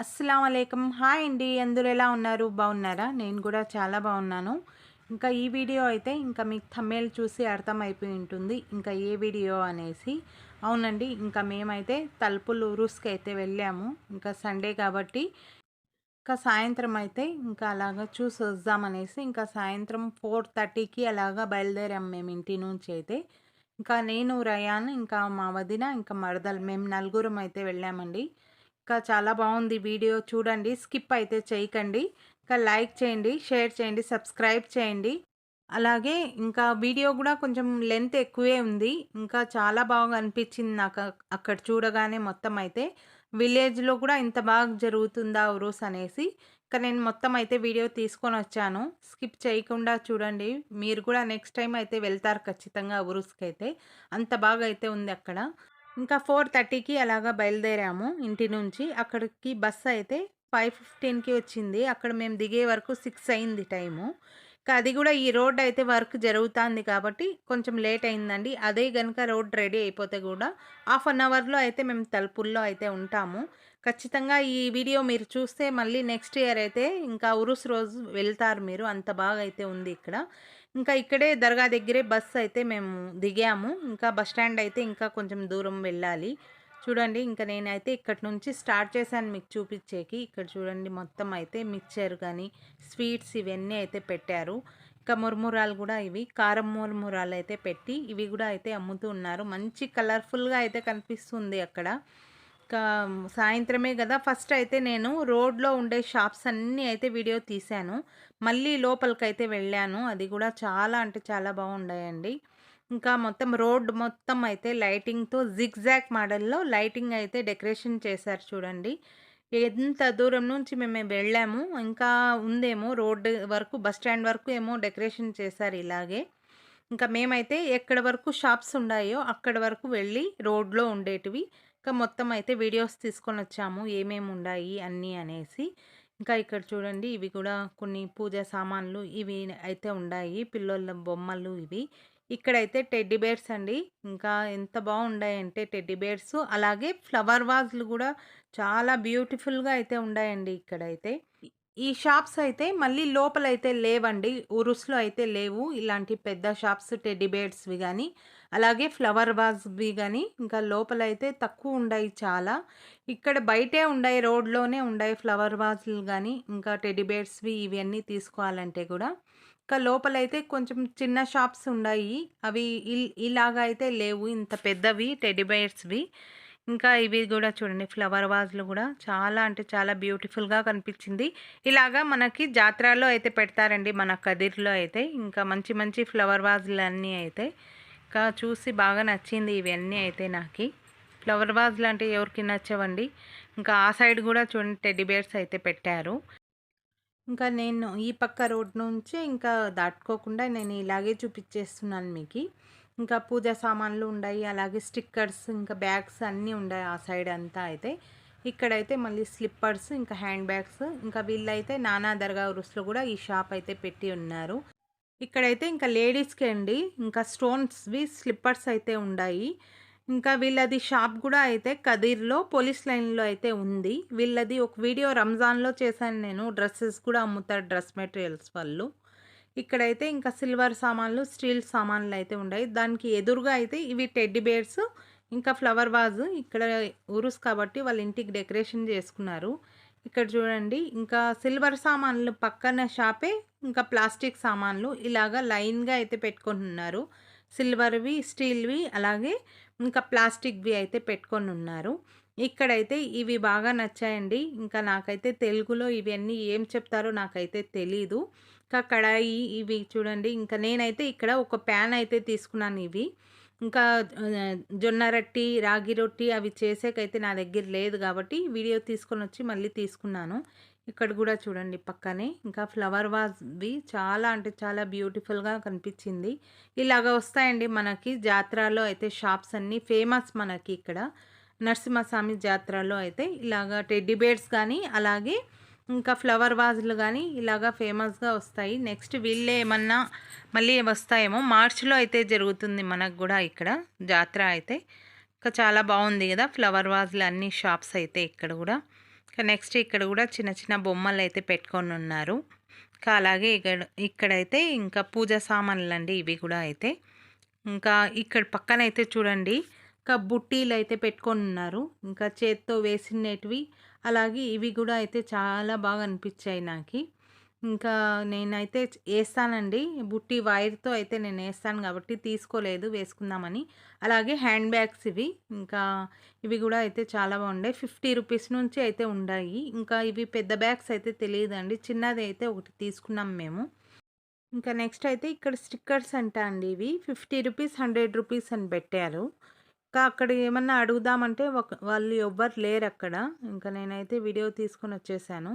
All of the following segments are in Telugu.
అస్సలం అయికం హాయ్ అండి. అందరూ ఎలా ఉన్నారు? బాగున్నారా? నేను కూడా చాలా బాగున్నాను. ఇంకా ఈ వీడియో అయితే ఇంకా మీకు థమ్మేల్ చూసి అర్థమైపోయి ఉంటుంది. ఇంకా ఏ వీడియో అనేసి. అవునండి ఇంకా మేమైతే తలుపులు ఉరుస్కి అయితే వెళ్ళాము. ఇంకా సండే కాబట్టి ఇంకా సాయంత్రం అయితే ఇంకా అలాగా చూసి వద్దామనేసి ఇంకా సాయంత్రం ఫోర్ థర్టీకి అలాగా బయలుదేరాం మేము ఇంటి నుంచి అయితే. ఇంకా నేను రయాన్ ఇంకా మా వదిన ఇంకా మరదలు మేము నలుగురం అయితే వెళ్ళామండి. ఇంకా చాలా బాగుంది వీడియో. చూడండి స్కిప్ అయితే చేయకండి. ఇంకా లైక్ చేయండి షేర్ చేయండి సబ్స్క్రైబ్ చేయండి. అలాగే ఇంకా వీడియో కూడా కొంచెం లెంత్ ఎక్కువే ఉంది. ఇంకా చాలా బాగా అనిపించింది నాకు అక్కడ చూడగానే మొత్తం అయితే. విలేజ్లో కూడా ఇంత బాగా జరుగుతుందా ఉరూస్ అనేసి. ఇంకా నేను మొత్తం అయితే వీడియో తీసుకొని వచ్చాను. స్కిప్ చేయకుండా చూడండి. మీరు కూడా నెక్స్ట్ టైం అయితే వెళ్తారు ఖచ్చితంగా ఉరుస్కి అయితే అంత బాగా అయితే ఉంది అక్కడ. ఇంకా ఫోర్ థర్టీకి అలాగా బయలుదేరాము ఇంటి నుంచి. అక్కడికి బస్సు అయితే ఫైవ్ ఫిఫ్టీన్కి వచ్చింది. అక్కడ మేము దిగే వరకు సిక్స్ అయింది టైము. ఇంకా అది కూడా ఈ రోడ్ అయితే వర్క్ జరుగుతుంది కాబట్టి కొంచెం లేట్ అయిందండి. అదే కనుక రోడ్ రెడీ అయిపోతే కూడా హాఫ్ అన్ అవర్లో అయితే మేము తలుపుల్లో అయితే ఉంటాము. ఖచ్చితంగా ఈ వీడియో మీరు చూస్తే మళ్ళీ నెక్స్ట్ ఇయర్ అయితే ఇంకా ఉరుస్ రోజు వెళ్తారు మీరు. అంత బాగా అయితే ఉంది ఇక్కడ. ఇంకా ఇక్కడే దర్గా దగ్గరే బస్ అయితే మేము దిగాము. ఇంకా బస్ స్టాండ్ అయితే ఇంకా కొంచెం దూరం వెళ్ళాలి. చూడండి ఇంకా నేనైతే ఇక్కడి నుంచి స్టార్ట్ చేశాను మీకు చూపించేకి. ఇక్కడ చూడండి మొత్తం అయితే మిక్చర్ కానీ స్వీట్స్ ఇవన్నీ అయితే పెట్టారు. ఇంకా మురుమురాలు కూడా ఇవి కారం మురుమురాలు అయితే పెట్టి ఇవి కూడా అయితే అమ్ముతూ ఉన్నారు. మంచి కలర్ఫుల్గా అయితే కనిపిస్తుంది అక్కడ. సాయంత్రమే కదా ఫస్ట్ అయితే నేను రోడ్లో ఉండే షాప్స్ అన్నీ అయితే వీడియో తీశాను. మళ్ళీ లోపలికైతే వెళ్ళాను. అది కూడా చాలా అంటే చాలా బాగుండాయండి. ఇంకా మొత్తం రోడ్ మొత్తం అయితే లైటింగ్తో జిగ్జాక్ మోడల్లో లైటింగ్ అయితే డెకరేషన్ చేశారు చూడండి. ఎంత దూరం నుంచి మేము వెళ్ళాము. ఇంకా ఉందేమో రోడ్డు వరకు బస్ స్టాండ్ వరకు ఏమో డెకరేషన్ చేశారు ఇలాగే. ఇంకా మేమైతే ఎక్కడ వరకు షాప్స్ ఉన్నాయో అక్కడ వరకు వెళ్ళి రోడ్లో ఉండేటివి. ఇంకా మొత్తం అయితే వీడియోస్ తీసుకొని వచ్చాము. ఏమేమి ఉన్నాయి అన్నీ అనేసి. ఇంకా ఇక్కడ చూడండి ఇవి కూడా కొన్ని పూజా సామాన్లు ఇవి అయితే ఉన్నాయి పిల్లల బొమ్మలు ఇవి. ఇక్కడైతే టెడ్డీ బేర్స్ అండి. ఇంకా ఎంత బాగున్నాయంటే టెడ్డీ బేర్స్. అలాగే ఫ్లవర్ వాజ్లు కూడా చాలా బ్యూటిఫుల్గా అయితే ఉన్నాయండి ఇక్కడైతే. ఈ షాప్స్ అయితే మళ్ళీ లోపలైతే లేవండి. ఉరుస్లో అయితే లేవు. ఇలాంటి పెద్ద షాప్స్ టెడ్డీ బేర్స్వి కానీ అలాగే ఫ్లవర్ వాజ్వి కానీ ఇంకా లోపల అయితే తక్కువ ఉన్నాయి చాలా. ఇక్కడ బయటే ఉన్నాయి రోడ్లోనే ఉన్నాయి ఫ్లవర్ వాజ్లు కానీ ఇంకా టెడీబేర్స్వి ఇవన్నీ తీసుకోవాలంటే కూడా. ఇంకా లోపలైతే కొంచెం చిన్న షాప్స్ ఉన్నాయి అవి ఇలాగా అయితే లేవు. ఇంత పెద్దవి టెడీబేర్స్వి ఇంకా ఇవి కూడా చూడండి ఫ్లవర్ వాజ్లు కూడా చాలా అంటే చాలా బ్యూటిఫుల్గా కనిపించింది. ఇలాగా మనకి జాతరలో అయితే పెడతారండి మన కదిర్లో అయితే. ఇంకా మంచి మంచి ఫ్లవర్ వాజ్లు అన్నీ అయితే. ఇంకా చూసి బాగా నచ్చింది ఇవన్నీ అయితే నాకు. ఫ్లవర్ వాజ్ లాంటివి ఎవరికి నచ్చవండి. ఇంకా ఆ సైడ్ కూడా చూడండి టెడ్డీ బేర్స్ అయితే పెట్టారు. ఇంకా నేను ఈ పక్క రోడ్ నుంచి ఇంకా దాటుకోకుండా నేను ఇలాగే చూపించేస్తున్నాను మీకు. ఇంకా పూజా సామాన్లు ఉన్నాయి అలాగే స్టిక్కర్స్ ఇంకా బ్యాగ్స్ అన్నీ ఉన్నాయి ఆ సైడ్ అంతా అయితే. ఇక్కడైతే మళ్ళీ స్లిప్పర్స్ ఇంకా హ్యాండ్ బ్యాగ్స్ ఇంకా వీళ్ళైతే నానా దర్గా ఉరుస్లో కూడా ఈ షాప్ అయితే పెట్టి ఉన్నారు. ఇక్కడైతే ఇంకా లేడీస్కి అండి. ఇంకా స్టోన్స్వి స్లిప్పర్స్ అయితే ఉన్నాయి ఇంకా వీళ్ళది షాప్ కూడా అయితే కదీర్లో పోలీస్ లైన్లో అయితే ఉంది. వీళ్ళది ఒక వీడియో రంజాన్లో చేశాను నేను. డ్రెస్సెస్ కూడా అమ్ముతారు డ్రెస్ మెటీరియల్స్ వాళ్ళు. ఇక్కడైతే ఇంకా సిల్వర్ సామాన్లు స్టీల్ సామాన్లు అయితే ఉన్నాయి దానికి ఎదురుగా అయితే ఇవి టెడ్డీ బేర్స్ ఇంకా ఫ్లవర్ వాజ్. ఇక్కడ ఉరుస్ కాబట్టి వాళ్ళ ఇంటికి డెకరేషన్ చేసుకున్నారు. ఇక్కడ చూడండి ఇంకా సిల్వర్ సామాన్లు పక్కన షాపే ఇంకా ప్లాస్టిక్ సామాన్లు ఇలాగా లైన్గా అయితే పెట్టుకుంటున్నారు సిల్వర్వి స్టీల్వి అలాగే ఇంకా ప్లాస్టిక్వి అయితే పెట్టుకొని ఉన్నారు ఇక్కడైతే ఇవి బాగా నచ్చాయండి. ఇంకా నాకైతే తెలుగులో ఇవన్నీ ఏం చెప్తారో నాకైతే తెలీదు. ఇంకా కడాయి ఇవి చూడండి. ఇంకా నేనైతే ఇక్కడ ఒక ప్యాన్ అయితే తీసుకున్నాను ఇవి. ఇంకా జొన్న రొట్టి రాగి రొట్టి అవి చేసేకైతే నా దగ్గర లేదు కాబట్టి వీడియో తీసుకొని వచ్చి మళ్ళీ తీసుకున్నాను. ఇక్కడ కూడా చూడండి పక్కనే ఇంకా ఫ్లవర్ వాజ్వి చాలా అంటే చాలా బ్యూటిఫుల్గా కనిపించింది. ఇలాగ వస్తాయండి మనకి జాతరలో అయితే షాప్స్ అన్నీ ఫేమస్ మనకి ఇక్కడ. నరసింహస్వామి జాతరలో అయితే ఇలాగ టెడ్డీ బేర్స్ కానీ అలాగే ఇంకా ఫ్లవర్ వాజులు కానీ ఇలాగా ఫేమస్గా వస్తాయి. నెక్స్ట్ వీళ్ళే ఏమన్నా మళ్ళీ వస్తాయేమో. మార్చిలో అయితే జరుగుతుంది మనకు కూడా ఇక్కడ జాతర అయితే. ఇంకా చాలా బాగుంది కదా ఫ్లవర్ వాజులు అన్ని షాప్స్ అయితే ఇక్కడ కూడా. ఇంకా నెక్స్ట్ ఇక్కడ కూడా చిన్న చిన్న బొమ్మలు అయితే పెట్టుకొని ఉన్నారు. ఇంకా అలాగే ఇక్కడ ఇక్కడైతే ఇంకా పూజ సామాన్లు అండి ఇవి కూడా అయితే. ఇంకా ఇక్కడ పక్కన అయితే చూడండి. ఇంకా బుట్టీలు అయితే పెట్టుకొని ఉన్నారు. ఇంకా చేత్తో వేసినవి అలాగే ఇవి కూడా అయితే చాలా బాగా అనిపించాయి నాకు. ఇంకా నేనైతే వేస్తానండి బుట్టి వైర్తో అయితే నేను వేస్తాను కాబట్టి తీసుకోలేదు వేసుకుందామని. అలాగే హ్యాండ్ బ్యాగ్స్ ఇవి. ఇంకా ఇవి కూడా అయితే చాలా బాగుండే. ఫిఫ్టీ రూపీస్ నుంచి అయితే ఉన్నాయి ఇంకా ఇవి పెద్ద బ్యాగ్స్ అయితే తెలియదండి. చిన్నది అయితే ఒకటి తీసుకున్నాం మేము. ఇంకా నెక్స్ట్ అయితే ఇక్కడ స్టిక్కర్స్ అంట అండి ఇవి. ఫిఫ్టీ రూపీస్ హండ్రెడ్ రూపీస్ అని పెట్టారు. ఇంకా అక్కడ ఏమన్నా అడుగుదామంటే ఒక వాళ్ళు ఎవ్వరు లేరు అక్కడ. ఇంకా నేనైతే వీడియో తీసుకొని వచ్చేసాను.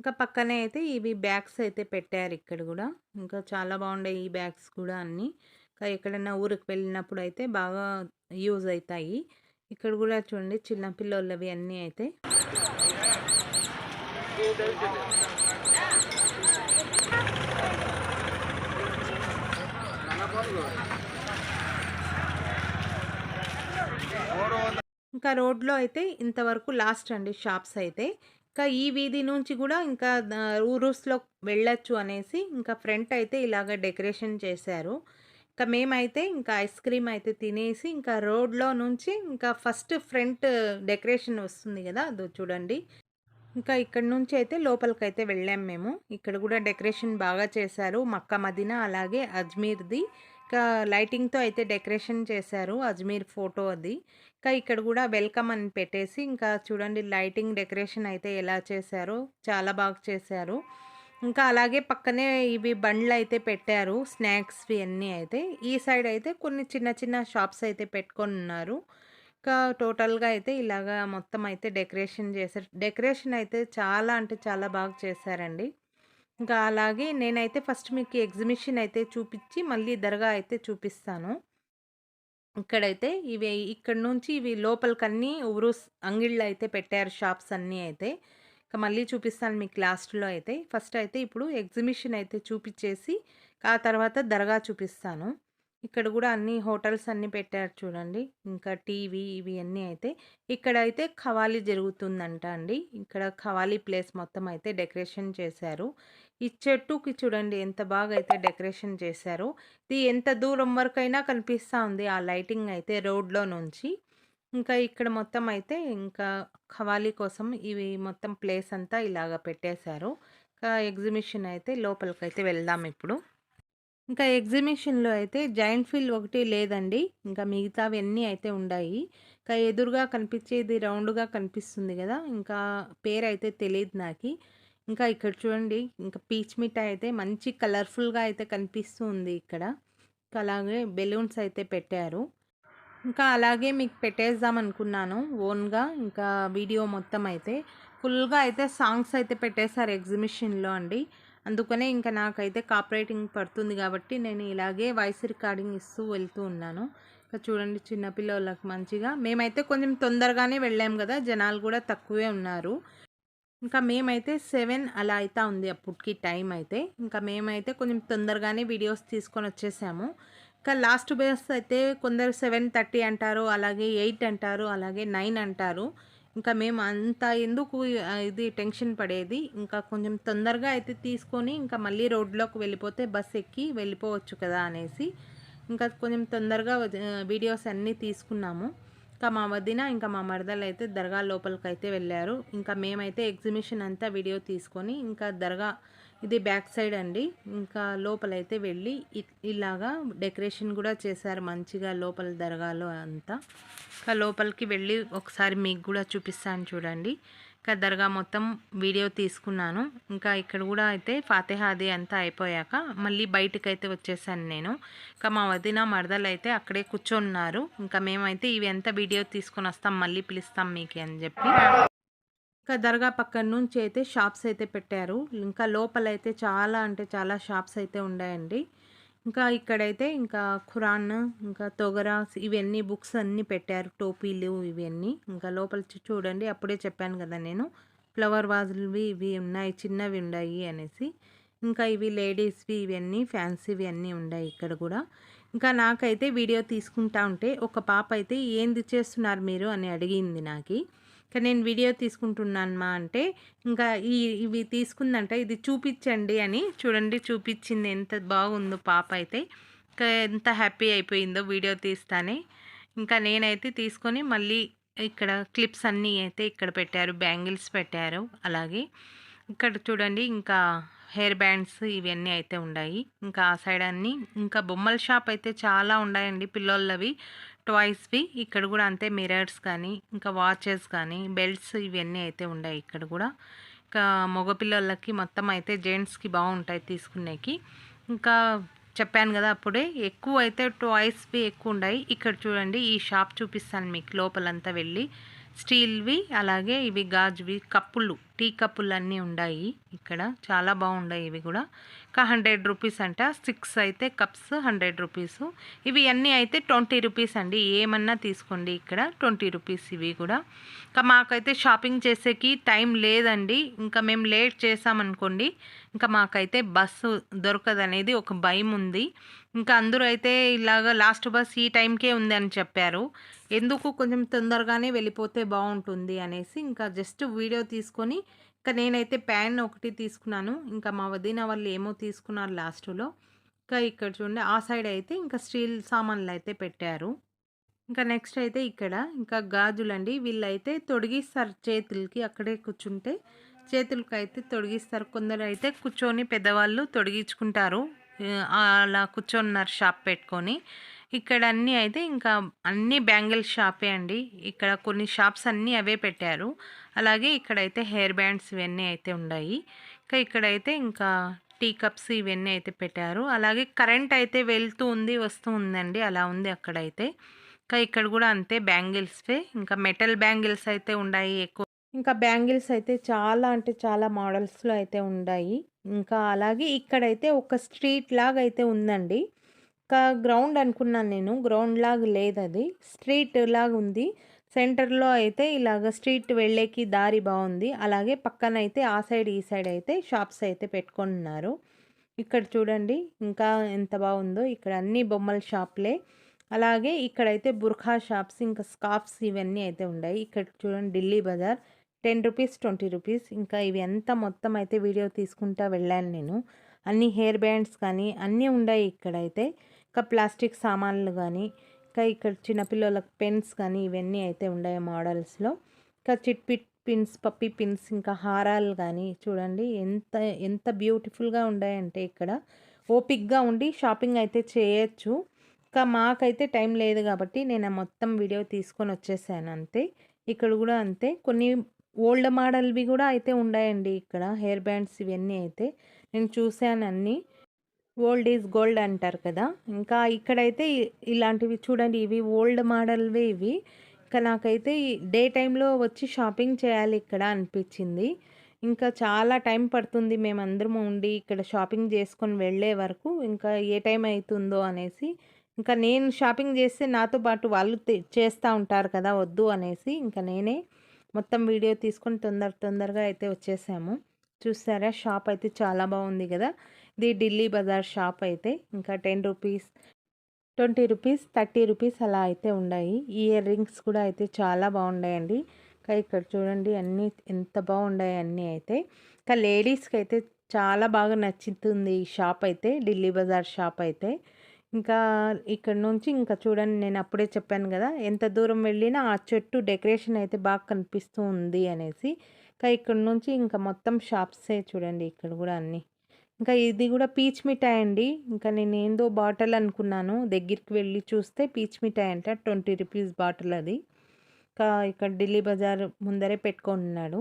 ఇంకా పక్కనే అయితే ఇవి బ్యాగ్స్ అయితే పెట్టారు ఇక్కడ కూడా. ఇంకా చాలా బాగుండే ఈ బ్యాగ్స్ కూడా అన్నీ. ఇంకా ఎక్కడైనా ఊరికి వెళ్ళినప్పుడు అయితే బాగా యూజ్ అవుతాయి ఇక్కడ కూడా చూడండి చిన్నపిల్లలవి అన్నీ అయితే. ఇంకా రోడ్లో అయితే ఇంతవరకు లాస్ట్ అండి షాప్స్ అయితే. ఇంకా ఈ వీధి నుంచి కూడా ఇంకా ఊరూస్లో వెళ్ళొచ్చు అనేసి ఇంకా ఫ్రంట్ అయితే ఇలాగ డెకరేషన్ చేశారు. ఇంకా మేమైతే ఇంకా ఐస్ క్రీమ్ అయితే తినేసి ఇంకా రోడ్లో నుంచి ఇంకా ఫస్ట్ ఫ్రంట్ డెకరేషన్ వస్తుంది కదా అది చూడండి. ఇంకా ఇక్కడ నుంచి అయితే లోపలికి అయితే వెళ్ళాం మేము. ఇక్కడ కూడా డెకరేషన్ బాగా చేశారు. మక్క మదీనా అలాగే అజ్మీర్ది. ఇంకా లైటింగ్తో అయితే డెకరేషన్ చేశారు అజ్మీర్ ఫోటో అది. ఇంకా ఇక్కడ కూడా వెల్కమ్ అని పెట్టేసి ఇంకా చూడండి లైటింగ్ డెకరేషన్ అయితే ఎలా చేశారో చాలా బాగా చేశారు. ఇంకా అలాగే పక్కనే ఇవి బండ్లు అయితే పెట్టారు స్నాక్స్ ఇవన్నీ అయితే. ఈ సైడ్ అయితే కొన్ని చిన్న చిన్న షాప్స్ అయితే పెట్టుకొని ఉన్నారు. ఇంకా టోటల్గా అయితే ఇలాగా మొత్తం అయితే డెకరేషన్ చేశారు. డెకరేషన్ అయితే చాలా అంటే చాలా బాగా చేశారండి. ఇంకా అలాగే నేనైతే ఫస్ట్ మీకు ఎగ్జిబిషన్ అయితే చూపించి మళ్ళీ దర్గా అయితే చూపిస్తాను. ఇక్కడైతే ఇవి ఇక్కడ నుంచి ఇవి లోపలికన్నీ ఊరు అంగిళ్ళు అయితే పెట్టారు షాప్స్ అన్నీ అయితే. ఇంకా మళ్ళీ చూపిస్తాను మీకు లాస్ట్లో అయితే. ఫస్ట్ అయితే ఇప్పుడు ఎగ్జిబిషన్ అయితే చూపించేసి ఆ తర్వాత దర్గా చూపిస్తాను. ఇక్కడ కూడా అన్ని హోటల్స్ అన్నీ పెట్టారు చూడండి. ఇంకా టీవీ ఇవి అన్నీ అయితే. ఇక్కడ అయితే ఖవాలీ జరుగుతుందంట అండి. ఇక్కడ ఖవాలీ ప్లేస్ మొత్తం అయితే డెకరేషన్ చేశారు. ఈ చెట్టుకి చూడండి ఎంత బాగా అయితే డెకరేషన్ చేశారు ఇది ఎంత దూరం వరకు అయినా కనిపిస్తూ ఉంది ఆ లైటింగ్ అయితే రోడ్లో నుంచి. ఇంకా ఇక్కడ మొత్తం అయితే ఇంకా ఖవాలీ కోసం ఇవి మొత్తం ప్లేస్ అంతా ఇలాగ పెట్టేశారు. ఇంకా ఎగ్జిబిషన్ అయితే లోపలికి అయితే వెళ్దాం ఇప్పుడు. ఇంకా ఎగ్జిబిషన్లో అయితే జాయింట్ ఫీల్ ఒకటి లేదండి ఇంకా మిగతావన్నీ అయితే ఉన్నాయి ఇంకా ఎదురుగా కనిపించేది రౌండ్గా కనిపిస్తుంది కదా ఇంకా పేరు అయితే తెలియదు నాకు. ఇంకా ఇక్కడ చూడండి ఇంకా పీచ్ మిఠాయి అయితే మంచి కలర్ఫుల్గా అయితే కనిపిస్తుంది ఇక్కడ. అలాగే బెలూన్స్ అయితే పెట్టారు. ఇంకా అలాగే మీకు పెట్టేద్దాం అనుకున్నాను ఓన్గా. ఇంకా వీడియో మొత్తం అయితే ఫుల్గా అయితే సాంగ్స్ అయితే పెట్టేశారు ఎగ్జిబిషన్లో అండి. అందుకనే ఇంకా నాకైతే కాపరేటింగ్ పడుతుంది కాబట్టి నేను ఇలాగే వాయిస్ రికార్డింగ్ ఇస్తూ వెళ్తూ ఉన్నాను. ఇంకా చూడండి చిన్నపిల్లలకు మంచిగా. మేమైతే కొంచెం తొందరగానే వెళ్ళాము కదా జనాలు కూడా తక్కువే ఉన్నారు. ఇంకా మేమైతే సెవెన్ అలా అయితే ఉంది అప్పటికి టైం అయితే. ఇంకా మేమైతే కొంచెం తొందరగానే వీడియోస్ తీసుకొని వచ్చేసాము. ఇంకా లాస్ట్ బేస్ అయితే కొందరు సెవెన్ థర్టీ అంటారు అలాగే ఎయిట్ అంటారు అలాగే నైన్ అంటారు. ఇంకా మేము అంత ఎందుకు ఇది టెన్షన్ పడేది? ఇంకా కొంచెం తొందరగా అయితే తీసుకొని ఇంకా మళ్ళీ రోడ్లోకి వెళ్ళిపోతే బస్ ఎక్కి వెళ్ళిపోవచ్చు కదా అనేసి. ఇంకా కొంచెం తొందరగా వీడియోస్ అన్నీ తీసుకున్నాము. ఇంకా మా వదిన ఇంకా మా మరదలు అయితే దర్గా లోపలికి అయితే వెళ్ళారు. ఇంకా మేమైతే ఎగ్జిబిషన్ అంతా వీడియో తీసుకొని ఇంకా దర్గా ఇది బ్యాక్ సైడ్ అండి. ఇంకా లోపలైతే వెళ్ళి ఇలాగా డెకరేషన్ కూడా చేశారు మంచిగా లోపల దర్గాలో అంతా. ఇంకా లోపలికి వెళ్ళి ఒకసారి మీకు కూడా చూపిస్తాను చూడండి. దర్గా మొత్తం వీడియో తీసుకున్నాను. ఇంకా ఇక్కడ కూడా అయితే ఫాతేహాది అంతా అయిపోయాక మళ్ళీ బయటకు అయితే వచ్చేసాను నేను. ఇంకా మా వదిన మరదలు అయితే అక్కడే కూర్చోన్నారు. ఇంకా మేమైతే ఇవి ఎంత వీడియో తీసుకొని వస్తాం మళ్ళీ పిలుస్తాం మీకు అని చెప్పి. ఇంకా దర్గా పక్కన నుంచి అయితే షాప్స్ అయితే పెట్టారు. ఇంకా లోపల అయితే చాలా అంటే చాలా షాప్స్ అయితే ఉన్నాయండి. ఇంకా ఇక్కడైతే ఇంకా ఖురాన్ ఇంకా తొగరా ఇవన్నీ బుక్స్ అన్నీ పెట్టారు. టోపీలు ఇవన్నీ. ఇంకా లోపల చూడండి అప్పుడే చెప్పాను కదా నేను. ఫ్లవర్ వాజులువి ఇవి ఉన్నాయి చిన్నవి ఉన్నాయి అనేసి. ఇంకా ఇవి లేడీస్వి ఇవన్నీ ఫ్యాన్సీవి అన్నీ ఉన్నాయి ఇక్కడ కూడా. ఇంకా నాకైతే వీడియో తీసుకుంటా ఉంటే ఒక పాప అయితే ఏంది చేస్తున్నారు మీరు? అని అడిగింది నాకు. ఇంకా నేను వీడియో తీసుకుంటున్నానమ్మా అంటే ఇంకా ఈ ఇవి తీసుకుందంట ఇది చూపించండి అని చూడండి చూపించింది ఎంత బాగుందో పాప అయితే. ఇంకా ఎంత హ్యాపీ అయిపోయిందో వీడియో తీస్తానే. ఇంకా నేనైతే తీసుకొని మళ్ళీ ఇక్కడ క్లిప్స్ అన్నీ అయితే ఇక్కడ పెట్టారు బ్యాంగిల్స్ పెట్టారు అలాగే. ఇక్కడ చూడండి ఇంకా హెయిర్ బ్యాండ్స్ ఇవన్నీ అయితే ఉన్నాయి. ఇంకా ఆ సైడ్ అన్నీ ఇంకా బొమ్మల షాప్ అయితే చాలా ఉన్నాయండి పిల్లోళ్ళవి. టాయ్స్వి ఇక్కడ కూడా అంతే మిరర్స్ కానీ ఇంకా వాచెస్ కానీ బెల్ట్స్ ఇవన్నీ అయితే ఉన్నాయి ఇక్కడ కూడా. ఇంకా మగపిల్లలకి మొత్తం అయితే జెంట్స్కి బాగుంటాయి తీసుకునేకి. ఇంకా చెప్పాను కదా అప్పుడే ఎక్కువ అయితే టాయ్స్వి ఎక్కువ ఉన్నాయి ఇక్కడ చూడండి ఈ షాప్ చూపిస్తాను మీకు లోపలంతా వెళ్ళి. స్టీల్వి అలాగే ఇవి గాజువి కప్పులు. టీ కప్పులు అన్నీ ఉన్నాయి ఇక్కడ. చాలా బాగున్నాయి ఇవి కూడా. ఇంకా హండ్రెడ్ రూపీస్ అంట. సిక్స్ అయితే కప్స్ హండ్రెడ్ రూపీస్. ఇవి అన్నీ అయితే ట్వంటీ రూపీస్ అండి. ఏమన్నా తీసుకోండి ఇక్కడ. ట్వంటీ రూపీస్ ఇవి కూడా. ఇంకా మాకైతే షాపింగ్ చేసేకి టైం లేదండి. ఇంకా మేము లేట్ చేసామనుకోండి ఇంకా మాకైతే బస్సు దొరకదనేది ఒక భయం ఉంది. ఇంకా అందరూ అయితే ఇలాగ లాస్ట్ బస్ ఈ టైంకే ఉంది అని చెప్పారు. ఎందుకు కొంచెం తొందరగానే వెళ్ళిపోతే బాగుంటుంది అనేసి ఇంకా జస్ట్ వీడియో తీసుకొని ఇంకా నేనైతే ప్యాన్ ఒకటి తీసుకున్నాను. ఇంకా మా వదిన వాళ్ళు ఏమో తీసుకున్నారు లాస్ట్లో. ఇంకా ఇక్కడ చూడండి ఆ సైడ్ అయితే ఇంకా స్టీల్ సామాన్లు అయితే పెట్టారు. ఇంకా నెక్స్ట్ అయితే ఇక్కడ ఇంకా గాజులండి. వీళ్ళైతే తొడిగిస్తారు చేతులకి అక్కడే కూర్చుంటే. చేతులకి అయితే తొడిగిస్తారు. కొందరు అయితే కూర్చొని పెద్దవాళ్ళు తొడిగించుకుంటారు. అలా కూర్చొన్నారు షాప్ పెట్టుకొని. ఇక్కడ అన్నీ అయితే ఇంకా అన్ని బ్యాంగిల్ షాపే అండి. ఇక్కడ కొన్ని షాప్స్ అన్నీ అవే పెట్టారు. అలాగే ఇక్కడైతే హెయిర్ బ్యాండ్స్ ఇవన్నీ అయితే ఉన్నాయి ఇంకా ఇక్కడైతే ఇంకా టీ కప్స్ ఇవన్నీ అయితే పెట్టారు. అలాగే కరెంట్ అయితే వెళ్తూ ఉంది వస్తూ ఉందండి. అలా ఉంది అక్కడైతే. ఇంకా ఇక్కడ కూడా అంతే బ్యాంగిల్స్వే ఇంకా మెటల్ బ్యాంగిల్స్ అయితే ఉన్నాయి ఎక్కువ. ఇంకా బ్యాంగిల్స్ అయితే చాలా అంటే చాలా మోడల్స్లో అయితే ఉన్నాయి ఇంకా అలాగే ఇక్కడైతే ఒక స్ట్రీట్ లాగా అయితే ఉందండి. ఇంకా గ్రౌండ్ అనుకున్నాను నేను. గ్రౌండ్ లాగా లేదు అది. స్ట్రీట్ లాగా ఉంది. సెంటర్లో అయితే ఇలాగ స్ట్రీట్ వెళ్ళేకి దారి బాగుంది. అలాగే పక్కన అయితే ఆ సైడ్ ఈ సైడ్ అయితే షాప్స్ అయితే పెట్టుకొని ఉన్నారు ఇక్కడ చూడండి. ఇంకా ఎంత బాగుందో. ఇక్కడ అన్ని బొమ్మల షాప్లే. అలాగే ఇక్కడైతే బుర్ఖా షాప్స్ ఇంకా స్కార్ఫ్స్ ఇవన్నీ అయితే ఉన్నాయి ఇక్కడ చూడండి. Delhi bazaar. Ten rupees twenty rupees ఇంకా ఇవి ఎంత మొత్తం అయితే వీడియో తీసుకుంటా వెళ్ళాను నేను. అన్ని హెయిర్ బ్యాండ్స్ కానీ అన్నీ ఉన్నాయి ఇక్కడైతే. ఇంకా ప్లాస్టిక్ సామాన్లు కానీ ఇంకా ఇక్కడ చిన్నపిల్లలకు పెన్స్ కానీ ఇవన్నీ అయితే ఉన్నాయి మోడల్స్లో. ఇంకా చిట్ పిట్ పిన్స్ పప్పి పిన్స్ ఇంకా హారాలు కానీ చూడండి ఎంత ఎంత బ్యూటిఫుల్గా ఉన్నాయంటే ఇక్కడ. ఓపిక్గా ఉండి షాపింగ్ అయితే చేయొచ్చు. ఇంకా మాకైతే టైం లేదు కాబట్టి నేను మొత్తం వీడియో తీసుకొని వచ్చేసాను అంతే. ఇక్కడ కూడా అంతే. కొన్ని ఓల్డ్ మోడల్వి కూడా అయితే ఉన్నాయండి ఇక్కడ. హెయిర్ బ్యాండ్స్ ఇవన్నీ అయితే. నేను చూశాను అన్నీ. ఓల్డ్ ఈజ్ గోల్డ్ అంటారు కదా. ఇంకా ఇక్కడైతే ఇలాంటివి చూడండి. ఇవి ఓల్డ్ మోడల్వే ఇవి. ఇంకా నాకైతే డే టైంలో వచ్చి షాపింగ్ చేయాలి ఇక్కడ అనిపించింది. ఇంకా చాలా టైం పడుతుంది. మేమందరం ఉండి ఇక్కడ షాపింగ్ చేసుకొని వెళ్ళే వరకు ఇంకా ఏ టైం అవుతుందో అనేసి. ఇంకా నేను షాపింగ్ చేస్తే నాతో పాటు వాళ్ళు చేస్తూ ఉంటారు కదా వద్దు అనేసి. ఇంకా నేనే మొత్తం వీడియో తీసుకొని తొందర తొందరగా అయితే వచ్చేసాము. చూసారా? షాప్ అయితే చాలా బాగుంది కదా? ఇది ఢిల్లీ బజార్ షాప్ అయితే. ఇంకా ten rupees twenty rupees thirty rupees అలా అయితే ఉన్నాయి. ఇయర్ రింగ్స్ కూడా అయితే చాలా బాగున్నాయండి. ఇంకా ఇక్కడ చూడండి అన్నీ ఎంత బాగున్నాయి అన్నీ అయితే. ఇంకా లేడీస్కి అయితే చాలా బాగా నచ్చుతుంది ఈ షాప్ అయితే ఢిల్లీ బజార్ షాప్ అయితే. ఇంకా ఇక్కడ నుంచి ఇంకా చూడండి నేను అప్పుడే చెప్పాను కదా ఎంత దూరం వెళ్ళినా ఆ చెట్టు డెకరేషన్ అయితే బాగా కనిపిస్తూ ఉంది అనేసి. ఇంకా ఇక్కడ నుంచి ఇంకా మొత్తం షాప్సే చూడండి ఇక్కడ కూడా అన్నీ. ఇంకా ఇది కూడా పీచ్ మిఠాయి అండి. ఇంకా నేను ఏందో బాటిల్ అనుకున్నాను దగ్గరికి వెళ్ళి చూస్తే పీచ్ మిఠాయి అంట ట్వంటీ రూపీస్ బాటిల్ అది. ఇంకా ఇక్కడ ఢిల్లీ బజార్ ముందరే పెట్టుకున్నాడు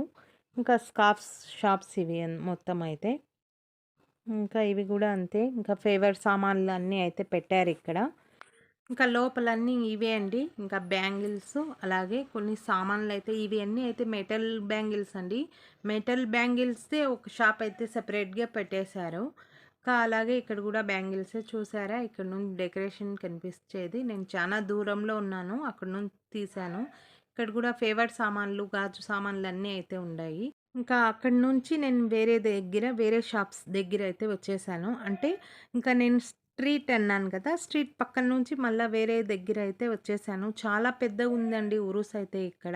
ఇంకా స్కార్ఫ్స్ షాప్స్ ఇవి మొత్తం అయితే. ఇంకా ఇవి కూడా అంతే. ఇంకా ఫేవర్ సామాన్లు అన్నీ అయితే పెట్టారు ఇక్కడ. ఇంకా లోపలన్నీ ఇవే అండి. ఇంకా బ్యాంగిల్స్ అలాగే కొన్ని సామాన్లు అయితే ఇవి అన్నీ అయితే మెటల్ బ్యాంగిల్స్ అండి. మెటల్ బ్యాంగిల్సే ఒక షాప్ అయితే సపరేట్గా పెట్టేశారు. ఇంకా అలాగే ఇక్కడ కూడా బ్యాంగిల్సే చూసారా? ఇక్కడ నుండి డెకరేషన్ కనిపించేది. నేను చాలా దూరంలో ఉన్నాను. అక్కడ నుంచి తీశాను. ఇక్కడ కూడా ఫేవర్ సామాన్లు గాజు సామాన్లు అన్నీ అయితే ఉన్నాయి. ఇంకా అక్కడి నుంచి నేను వేరే దగ్గర వేరే షాప్స్ దగ్గర అయితే వచ్చేసాను. అంటే ఇంకా నేను స్ట్రీట్ అన్నాను కదా స్ట్రీట్ పక్కన నుంచి మళ్ళీ వేరే దగ్గర అయితే వచ్చేసాను. చాలా పెద్దగా ఉందండి ఉరుస్ అయితే ఇక్కడ.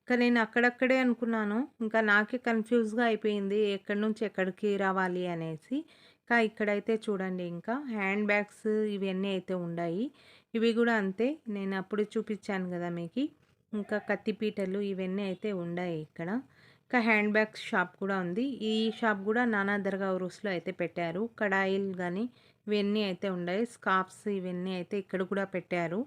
ఇంకా నేను అక్కడక్కడే అనుకున్నాను. ఇంకా నాకే కన్ఫ్యూజ్గా అయిపోయింది ఎక్కడి నుంచి ఎక్కడికి రావాలి అనేసి. ఇంకా ఇక్కడైతే చూడండి ఇంకా హ్యాండ్ బ్యాగ్స్ ఇవన్నీ అయితే ఉన్నాయి ఇవి కూడా అంతే. నేను అప్పుడు చూపించాను కదా మీకు. ఇంకా కత్తిపీటలు ఇవన్నీ అయితే ఉన్నాయి ఇక్కడ. ఇంకా హ్యాండ్ బ్యాగ్స్ షాప్ కూడా ఉంది. ఈ షాప్ కూడా నానా దర్గా ఉరుస్లో అయితే పెట్టారు. కడాయిలు కానీ ఇవన్నీ అయితే ఉన్నాయి స్కార్ఫ్స్ ఇవన్నీ అయితే ఇక్కడ కూడా పెట్టారు.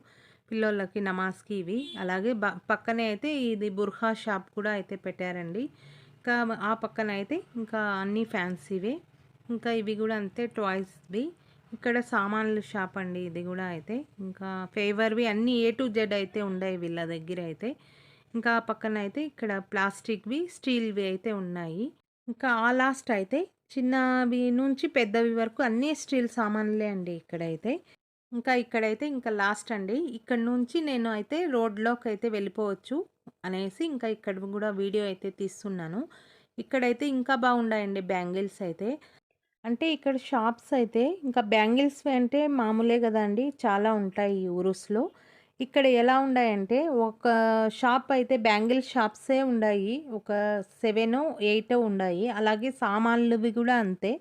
పిల్లోళ్ళకి నమాజ్కి ఇవి. అలాగే పక్కనే అయితే ఇది బుర్హా షాప్ కూడా అయితే పెట్టారండి. ఇంకా ఆ పక్కన అయితే ఇంకా అన్ని ఫ్యాన్సీవే ఇంకా ఇవి కూడా అంతే టాయ్స్వి ఇక్కడ సామాన్లు షాప్ అండి ఇది కూడా అయితే. ఇంకా ఫేవర్వి అన్నీ ఏ టు జెడ్ అయితే ఉన్నాయి వీళ్ళ దగ్గర అయితే. ఇంకా పక్కన అయితే ఇక్కడ ప్లాస్టిక్వి స్టీల్వి అయితే ఉన్నాయి. ఇంకా ఆ లాస్ట్ అయితే చిన్నవి నుంచి పెద్దవి వరకు అన్నీ స్టీల్ సామాన్లే అండి ఇక్కడైతే. ఇంకా ఇక్కడైతే ఇంకా లాస్ట్ అండి. ఇక్కడ నుంచి నేను అయితే రోడ్లోకి అయితే వెళ్ళిపోవచ్చు అనేసి ఇంకా ఇక్కడ కూడా వీడియో అయితే తీస్తున్నాను. ఇక్కడైతే ఇంకా బాగుండాయండి బ్యాంగిల్స్ అయితే. అంటే ఇక్కడ షాప్స్ అయితే ఇంకా బ్యాంగిల్స్ అంటే మామూలే కదండి చాలా ఉంటాయి ఊరుస్లో. ఇక్కడ ఎలా ఉన్నాయంటే ఒక షాప్ అయితే బ్యాంగిల్ షాప్సే ఉన్నాయి ఒక సెవెన్ ఎయిట్ ఉన్నాయి అలాగే సామాన్లువి కూడా అంతే.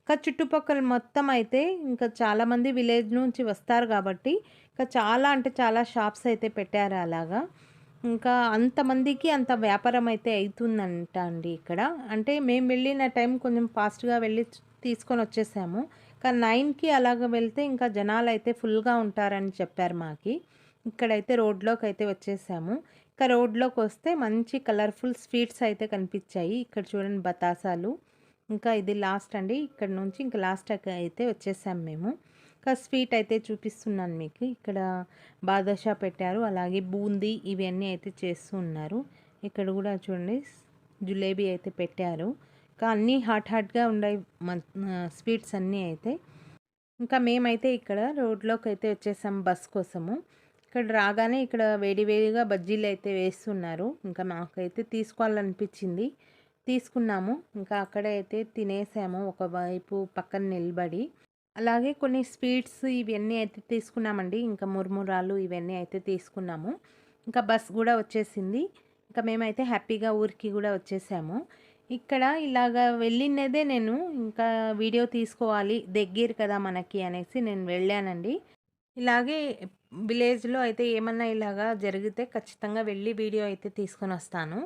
ఇంకా చుట్టుపక్కల మొత్తం అయితే ఇంకా చాలామంది విలేజ్ నుంచి వస్తారు కాబట్టి ఇంకా చాలా అంటే చాలా షాప్స్ అయితే పెట్టారు అలాగా. ఇంకా అంతమందికి అంత వ్యాపారం అయితే అవుతుందంట అండి ఇక్కడ. అంటే మేము వెళ్ళిన టైం కొంచెం ఫాస్ట్గా వెళ్ళి తీసుకొని వచ్చేసాము. కానీ నైన్కి అలాగ వెళ్తే ఇంకా జనాలు అయితే ఫుల్గా ఉంటారని చెప్పారు మాకి. ఇక్కడైతే రోడ్లోకి అయితే వచ్చేసాము. ఇంకా రోడ్లోకి వస్తే మంచి కలర్ఫుల్ స్వీట్స్ అయితే కనిపించాయి. ఇక్కడ చూడండి బతాసాలు. ఇంకా ఇది లాస్ట్ అండి. ఇక్కడ నుంచి ఇంకా లాస్ట్ అయితే వచ్చేసాము మేము. ఇంకా స్వీట్ అయితే చూపిస్తున్నాను మీకు. ఇక్కడ బాదుషా పెట్టారు. అలాగే బూందీ ఇవన్నీ అయితే చేస్తూ ఉన్నారు. ఇక్కడ కూడా చూడండి జిలేబీ అయితే పెట్టారు. ఇంకా అన్నీ హాట్ హాట్గా ఉన్నాయి స్వీట్స్ అన్నీ అయితే. ఇంకా మేమైతే ఇక్కడ రోడ్లోకి అయితే వచ్చేసాం బస్ కోసము. ఇక్కడ రాగానే ఇక్కడ వేడి వేడిగా బజ్జీలు అయితే వేస్తున్నారు. ఇంకా మాకైతే తీసుకోవాలనిపించింది. తీసుకున్నాము. ఇంకా అక్కడే అయితే తినేసాము. ఒకవైపు పక్కన నిలబడి. అలాగే కొన్ని స్వీట్స్ ఇవన్నీ అయితే తీసుకున్నామండి. ఇంకా మురుమురాలు ఇవన్నీ అయితే తీసుకున్నాము. ఇంకా బస్ కూడా వచ్చేసింది. ఇంకా మేమైతే హ్యాపీగా ఊరికి కూడా వచ్చేసాము. ఇక్కడ ఇలాగ వెళ్ళినదే నేను ఇంకా వీడియో తీసుకోవాలి. దగ్గర కదా మనకి అనేసి నేను వెళ్ళానండి. ఇలాగే విలేజ్లో అయితే ఏమన్నా ఇలాగా జరిగితే ఖచ్చితంగా వెళ్ళి వీడియో అయితే తీసుకొని వస్తాను.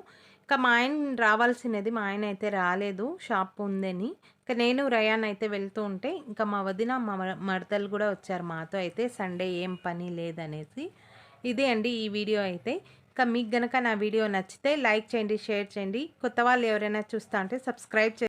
ఇంకా మా ఆయన రావాల్సినది మా ఆయన అయితే రాలేదు షాప్ ఉందని. ఇంకా నేను రయాన్ అయితే వెళ్తూ ఉంటే ఇంకా మా వదిన మా మడతలు కూడా వచ్చారు మాతో అయితే సండే ఏం పని లేదనేసి. ఇదే అండి ఈ వీడియో అయితే. ఇంకా మీకు గనక నా వీడియో నచ్చితే లైక్ చేయండి షేర్ చేయండి. కొత్త వాళ్ళు ఎవరైనా చూస్తా ఉంటే సబ్స్క్రైబ్